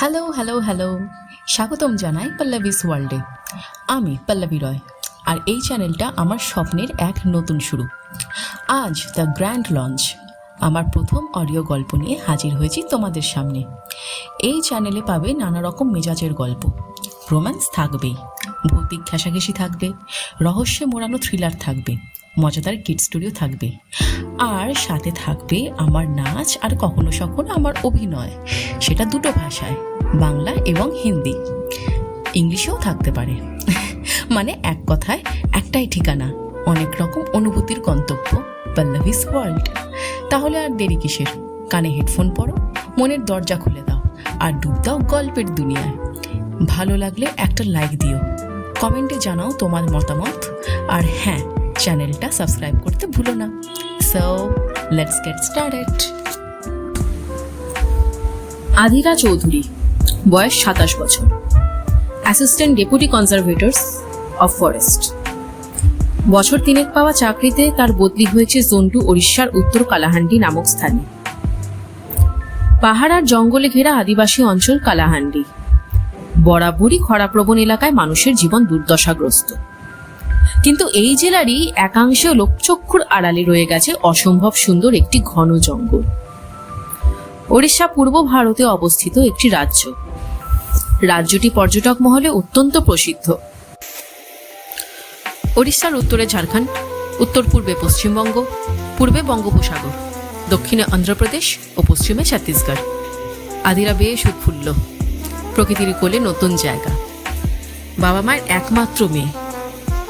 Hello hello hello স্বাগতম জানাই পল্লবীস ওয়ার্ল্ডে। আমি পল্লবী রয়, আর এই চ্যানেলটা আমার স্বপ্নের এক নতুন শুরু। আজ দ্য গ্র্যান্ড লঞ্চ, আমার প্রথম অডিও গল্প নিয়ে হাজির হয়েছি তোমাদের সামনে। এই চ্যানেলে পাবে নানা রকম মেজাজের গল্প। রোম্যান্স থাকবেই, ভৌতিক ঘেঁষাঘেঁষি থাকবে, রহস্যে মোড়ানো থ্রিলার থাকবে, মজাদার কিড স্টুডিও থাকবে। আর সাথে থাকবে আমার নাচ আর কখনো সখনো আমার অভিনয়, সেটা দুটো ভাষায়। বাংলা এবং হিন্দি। ইংলিশেও থাকতে পারে। মানে এক কথায় একটাই ঠিকানা, অনেক রকম অনুভূতির গন্তব্য পল্লভিস ওয়ার্ল্ড তাহলে আর দেরি কিসের? কানে হেডফোন পরো, মনের দরজা খুলে দাও, আর ডুব দাও গল্পের দুনিয়ায়। ভালো লাগলে একটা লাইক দিও। কমেন্টে জানাও তোমার মতামত। আর হ্যাঁ চ্যানেলটা সাবস্ক্রাইব করতে ভুলো না। So let's get started Adhira Chowdhury. বয়স সাতাশ বছর। Assistant deputy conservators of forest বছর তিনেক পাওয়া চাকরিতে তার বদলি হয়েছে জন্টু ওড়িশার উত্তর কালাহান্ডি নামক স্থানে। পাহাড় আর জঙ্গলে ঘেরা আদিবাসী অঞ্চল কালাহান্ডি। বরাবরই খরাপ্রবণ এলাকায় মানুষের জীবন দুর্দশাগ্রস্ত। কিন্তু এই জেলারই একাংশে লোকচক্ষুর আড়ালে রয়ে গেছে অসম্ভব সুন্দর একটি ঘন জঙ্গল। ওড়িশা পূর্ব ভারতে অবস্থিত একটি রাজ্য। রাজ্যটি পর্যটক মহলে অত্যন্ত প্রসিদ্ধ। ওড়িশার উত্তরে ঝাড়খণ্ড, উত্তর পূর্বে পশ্চিমবঙ্গ, পূর্বে বঙ্গোপসাগর, দক্ষিণে অন্ধ্রপ্রদেশ ও পশ্চিমে ছত্তিশগড়। আদিরা বেশ উৎফুল্ল। প্রকৃতির কোলে নতুন জায়গা। বাবা মায়ের একমাত্র মেয়ে।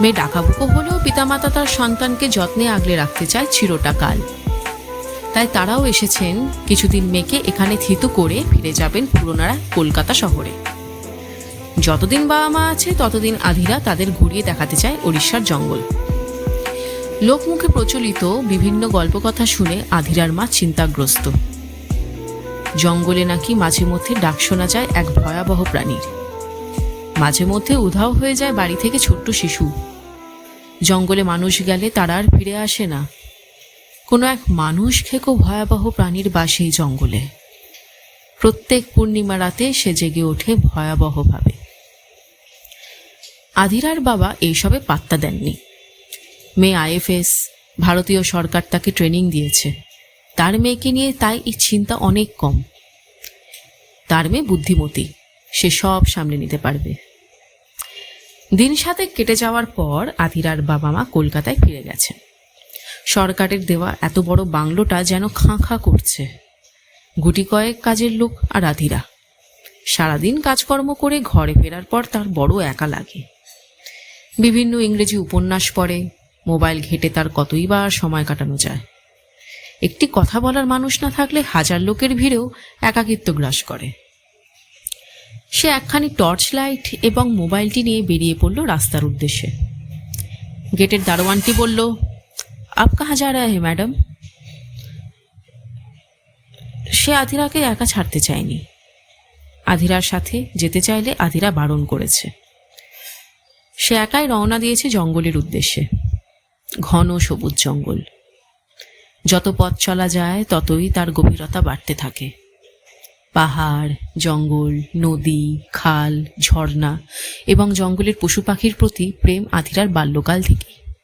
মেয়ে ডাকাবুকো হলেও পিতামাতা তার সন্তানকে যত্নে আগলে রাখতে চায় চিরটা কাল তাই তারাও এসেছেন কিছুদিন মেয়েকে এখানে থিতু করে ফিরে যাবেন পুরোনারা কলকাতা শহরে। যতদিন বাবা মা আছে, ততদিন আধিরা তাদের ঘুরিয়ে দেখাতে চায় ওড়িশার জঙ্গল। লোকমুখে প্রচলিত বিভিন্ন গল্পকথা শুনে আধিরার মা চিন্তাগ্রস্ত। জঙ্গলে নাকি মাঝে মধ্যে ডাক শোনা যায় এক ভয়াবহ প্রাণীর। মাঝে মধ্যে উধাও হয়ে যায় বাড়ি থেকে ছোট্ট শিশু। জঙ্গলে মানুষ গেলে তারা আর ফিরে আসে না। কোনো এক মানুষ খেকো ভয়াবহ প্রাণীর বাসে এই জঙ্গলে। প্রত্যেক পূর্ণিমা রাতে সে জেগে ওঠে ভয়াবহভাবে। আধিরার বাবা এইসবে পাত্তা দেননি। মেয়ে আইএফএস, ভারতীয় সরকার তাকে ট্রেনিং দিয়েছে। তার মেয়েকে নিয়ে তাই এই চিন্তা অনেক কম। তার মেয়ে বুদ্ধিমতী, সে সব সামনে নিতে পারবে। দিন সাথে কেটে যাওয়ার পর আধিরার বাবা মা কলকাতায় ফিরে গেছেন। সরকারের দেওয়া এত বড় বাংলোটা যেন খাঁ খাঁ করছে। গুটি কয়েক কাজের লোক আর আধিরা। সারাদিন কাজকর্ম করে ঘরে ফেরার পর তার বড় একা লাগে। বিভিন্ন ইংরেজি উপন্যাস পড়ে, মোবাইল ঘেটে তার কতই বা সময় কাটানো যায়। একটি কথা বলার মানুষ না থাকলে হাজার লোকের ভিড়েও একাকিত্ব গ্রাস করে। সে একখানি টর্চ লাইট এবং মোবাইলটি নিয়ে বেরিয়ে পড়ল রাস্তার উদ্দেশ্যে। গেটের দারোয়ানটি বলল, আপ কাহা যা রা হে, ম্যাডাম? সে আধিরাকে একা ছাড়তে চায়নি। আধিরার সাথে যেতে চাইলে আধিরা বারণ করেছে। সে একাই রওনা দিয়েছে জঙ্গলের উদ্দেশ্যে। ঘন সবুজ জঙ্গল। যত পথ চলা যায়, ততই তার গভীরতা বাড়তে থাকে। পাহাড়, জঙ্গল, নদী, খাল, ঝর্ণা এবং জঙ্গলের পশু পাখির প্রতি প্রেম আধিরার বাল্যকাল থেকেই।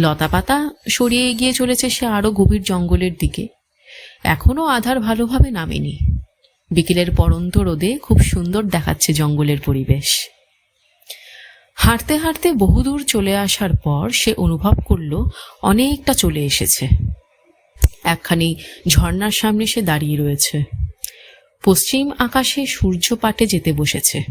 লতাপাতা সরিয়ে এগিয়ে চলেছে সে আরও গভীর জঙ্গলের দিকে। এখনও আধার ভালোভাবে নামেনি। বিকেলের পরন্ত রোদে খুব সুন্দর দেখাচ্ছে জঙ্গলের পরিবেশ। হাঁটতে হাঁটতে বহুদূর চলে আসার পর সে অনুভব করল অনেকটা চলে এসেছে। একখানি ঝর্ণার সামনে সে দাঁড়িয়ে রয়েছে। পশ্চিম আকাশে সূর্য পাটে যেতে বসেছে।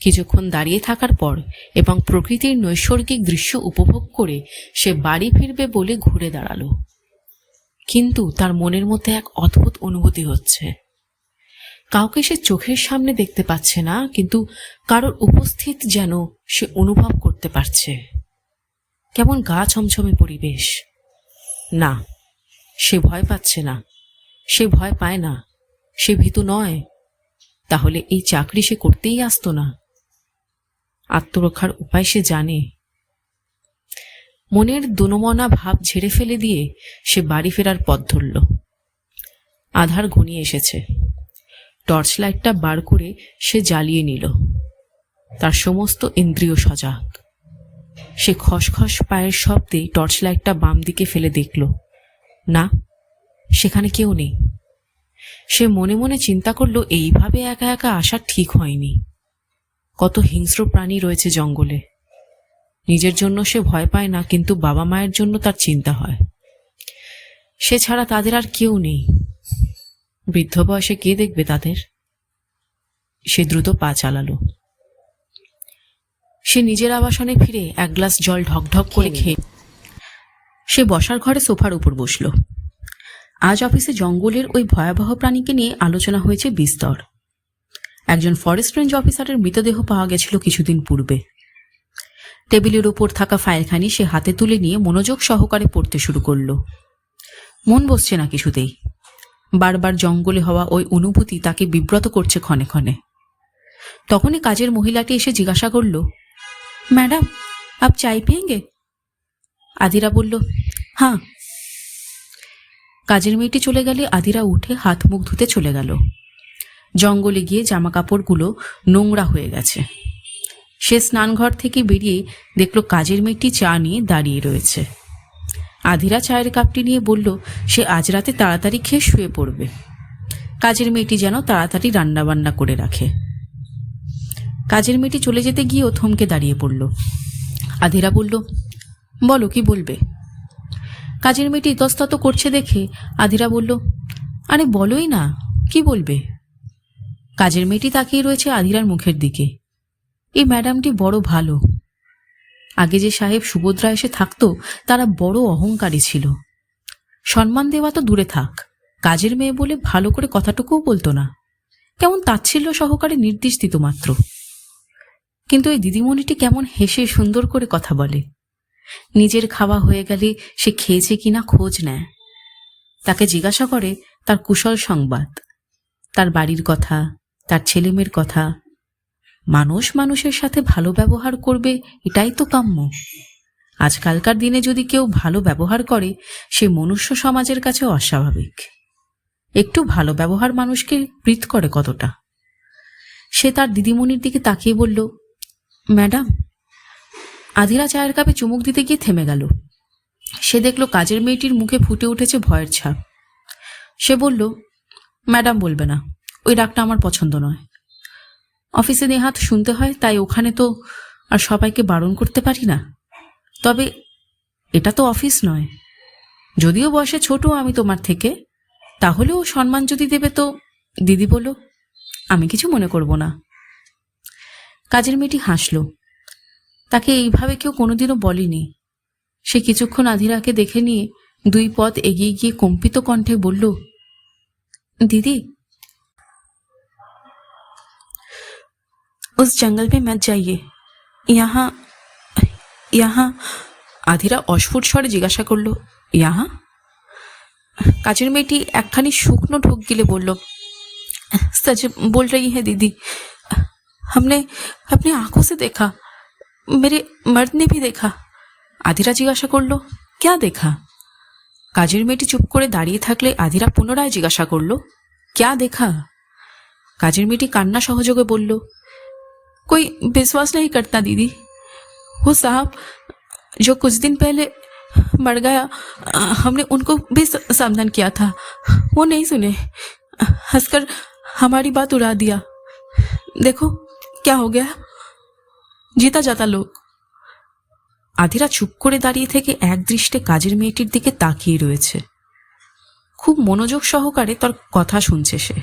কিছুক্ষণ দাঁড়িয়ে থাকার পর এবং প্রকৃতির নৈসর্গিক দৃশ্য উপভোগ করে সে বাড়ি ফিরবে বলে ঘুরে দাঁড়াল। কিন্তু তার মনের মধ্যে এক অদ্ভুত অনুভূতি হচ্ছে। কাউকে সে চোখের সামনে দেখতে পাচ্ছে না, কিন্তু কারোর উপস্থিত যেন সে অনুভব করতে পারছে। কেমন গা ছমছমে পরিবেশ। না, সে ভয় পাচ্ছে না, সে ভয় পায় না, সে ভীতু নয়। তাহলে এই চাকরি সে করতেই আসতো না। আত্মরক্ষার উপায় সে জানে। মনের দুনমনা ভাব ঝেড়ে ফেলে দিয়ে সে বাড়ি ফেরার পথ ধরল। আধার ঘনিয়ে এসেছে। টর্চ লাইটটা বার করে সে জ্বালিয়ে নিল। তার সমস্ত ইন্দ্রিয় সজাগ। সে খসখস পায়ের শব্দে টর্চ লাইটটা বাম দিকে ফেলে দেখল। না, সেখানে কেউ নেই। সে মনে মনে চিন্তা করল, এইভাবে একা একা আসা ঠিক হয়নি। কত হিংস্র প্রাণী রয়েছে জঙ্গলে। নিজের জন্য সে ভয় পায় না, কিন্তু বাবা মায়ের জন্য তার চিন্তা হয়। সে ছাড়া তাদের আর কেউ নেই। বৃদ্ধ বয়সে কে দেখবে তাদের? সে দ্রুত পা চালালো। সে নিজের আবাসনে ফিরে এক গ্লাস জল ঢকঢক করে খেয়ে সে বসার ঘরে সোফার উপর বসল। আজ অফিসে জঙ্গলের ওই ভয়াবহ প্রাণীকে নিয়ে আলোচনা হয়েছে বিস্তর। একজন ফরেস্ট রেঞ্জ অফিসারের মৃতদেহ পাওয়া গেছিল কিছুদিন পূর্বে। টেবিলের ওপর থাকা ফাইলখানি সে হাতে তুলে নিয়ে মনোযোগ সহকারে পড়তে শুরু করল। মন বসছে না কিছুতেই। বারবার জঙ্গলে হওয়া ওই অনুভূতি তাকে বিব্রত করছে ক্ষণে ক্ষণে। তখনই কাজের মহিলাটি এসে জিজ্ঞাসা করল, ম্যাডাম, আপ চাই পিয়েঙ্গে? আদিরা বলল হ্যাঁ। কাজের মেয়েটি চলে গেলে আদিরা উঠে হাত মুখ ধুতে চলে গেল। জঙ্গলে গিয়ে জামা কাপড়গুলো নোংরা হয়ে গেছে। সে স্নানঘর থেকে বেরিয়ে দেখল কাজের মেয়েটি চা নিয়ে দাঁড়িয়ে রয়েছে। আধিরা চায়ের কাপটি নিয়ে বলল, সে আজ রাতে তাড়াতাড়ি খেয়ে শুয়ে পড়বে। কাজের মেয়েটি যেন তাড়াতাড়ি রান্নাবান্না করে রাখে। কাজের মেয়েটি চলে যেতে গিয়েও থমকে দাঁড়িয়ে পড়ল। আধিরা বলল, বলো, কি বলবে? কাজের মেয়েটি ইতস্তত করছে দেখে আধিরা বলল, আরে বলোই না, কি বলবে? কাজের মেয়েটি তাকিয়ে রয়েছে আধিরার মুখের দিকে। এই ম্যাডামটি বড় ভালো আগে যে সাহেব সুভদ্রা এসে থাকতো, তারা বড় অহংকারী ছিল। সম্মান দেওয়া তো দূরে থাক, কাজের মেয়ে বলে ভালো করে কথাটুকুও বলতো না। কেমন তাচ্ছিল্য সহকারে নির্দেশ দিত মাত্র। কিন্তু এই দিদিমণিটি কেমন হেসে সুন্দর করে কথা বলে। নিজের খাওয়া হয়ে গেলে সে খেয়েছে কিনা খোঁজ নেয়। তাকে জিজ্ঞাসা করে তার কুশল সংবাদ, তার বাড়ির কথা, তার ছেলেমেয়ের কথা। মানুষ মানুষের সাথে ভালো ব্যবহার করবে, এটাই তো কাম্য। আজকালকার দিনে যদি কেউ ভালো ব্যবহার করে, সে মনুষ্য সমাজের কাছে অস্বাভাবিক। একটু ভালো ব্যবহার মানুষকে প্রীত করে কতটা। সে তার দিদিমণির দিকে তাকিয়ে বলল, ম্যাডাম আধিরা চায়ের কাপে চুমুক দিতে গিয়ে থেমে গেল। সে দেখল কাজের মেয়েটির মুখে ফুটে উঠেছে ভয়ের ছাপ। সে বলল, ম্যাডাম বলবে না, ওই ডাকটা আমার পছন্দ নয়। অফিসে নেহাত শুনতে হয়, তাই ওখানে তো আর সবাইকে বারণ করতে পারি না। তবে এটা তো অফিস নয়। যদিও বয়সে ছোট আমি তোমার থেকে, তাহলেও সম্মান যদি দেবে তো দিদি বলো আমি কিছু মনে করব না। কাজের মেয়েটি হাসল। তাকে এইভাবে কেউ কোনোদিনও বলেনি। সে কিছুক্ষণ আধিরাকে দেখে নিয়ে দুই পথ এগিয়ে গিয়ে কম্পিত কণ্ঠে বলল, দিদি उस जंगल में मत जाइए यहाँ यहाँ আধিরা অস্ফুট স্বরে জিজ্ঞাসা করলো ইয়াহা কাজের মেয়েটি একখানি শুকনো ঢোক গিলে বলল सच बोल रही है दीदी हमने अपनी आंखों से देखा मेरे मर्द ने भी देखा আধিরা জিজ্ঞাসা করলো ক্যা দেখা কাজের মেয়েটি চুপ করে দাঁড়িয়ে থাকলে আধিরা পুনরায় জিজ্ঞাসা করলো ক্যা দেখা কাজের মেয়েটি কান্না সহযোগে বলল कोई विश्वास नहीं करता दीदी वो साहब जो कुछ दिन पहले मर गया अ, हमने उनको भी स- सावधान किया था वो नहीं सुने हंसकर हमारी बात उड़ा दिया देखो क्या हो गया जीता जाता लोग আধিরা চুপ করে দাঁড়িয়ে থেকে এক দৃষ্টে কাজের মেয়েটির দিকে তাকিয়ে রয়েছে খুব মনোযোগ সহকারে তার কথা শুনছে সে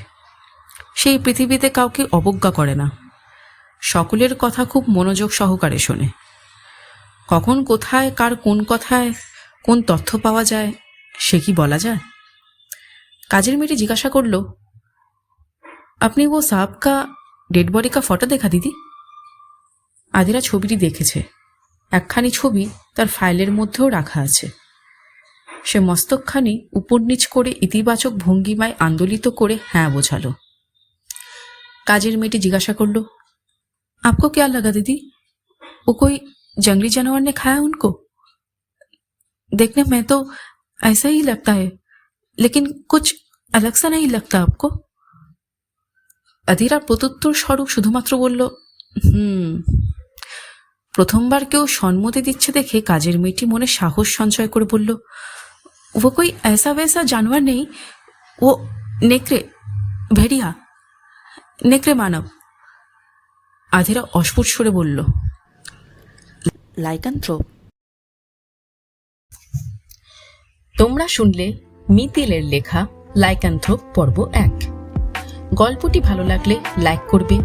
সেই পৃথিবীতে কাউকে অবজ্ঞা করে না সকলের কথা খুব মনোযোগ সহকারে শোনে। কখন কোথায়, কার কোন কথায়, কোন তথ্য পাওয়া যায়, সে কি বলা যায়? কাজের মেয়েটি জিজ্ঞাসা করল, আপনি ও সাহব কা ডেড বডি কা ফটো দেখা, দিদি? আদিরা ছবিটি দেখেছে। একখানি ছবি তার ফাইলের মধ্যেও রাখা আছে। সে মস্তকখানি উপর নিচ করে ইতিবাচক ভঙ্গিমায় আন্দোলিত করে হ্যাঁ বোঝালো। কাজের মেয়েটি জিজ্ঞাসা করল आपको क्या लगा दीदी वो कोई जंगली जानवर ने खाया उनको देखने में तो ऐसा ही लगता है लेकिन कुछ अलग सा नहीं लगता आपको আধিরার প্রত্যুত্তর স্বরূপ শুধুমাত্র বলল হুম প্রথমবার কেউ সম্মতি দিচ্ছে দেখে কাজের মেয়েটি মনে সাহস সঞ্চয় করে বলল ও কই ऐसा वैसा जानवर नहीं ও নেকড়ে ভেড়িয়া নেকড়ে মানব আধেরা অস্ফুট সরে বলল। লাইকান্থ্রোপ। তোমরা শুনলে মিতিলের লেখা লাইকান্থ্রোপ পর্ব এক। গল্পটি ভালো লাগলে লাইক করবে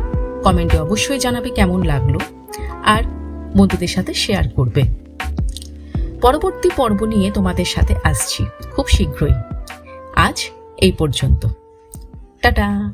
কমেন্টে অবশ্যই জানাবে কেমন লাগল আর বন্ধুদের সাথে শেয়ার করবে। পরবর্তী পর্ব নিয়ে তোমাদের সাথে আসছি খুব শীঘ্রই। আজ এই পর্যন্ত। টাটা!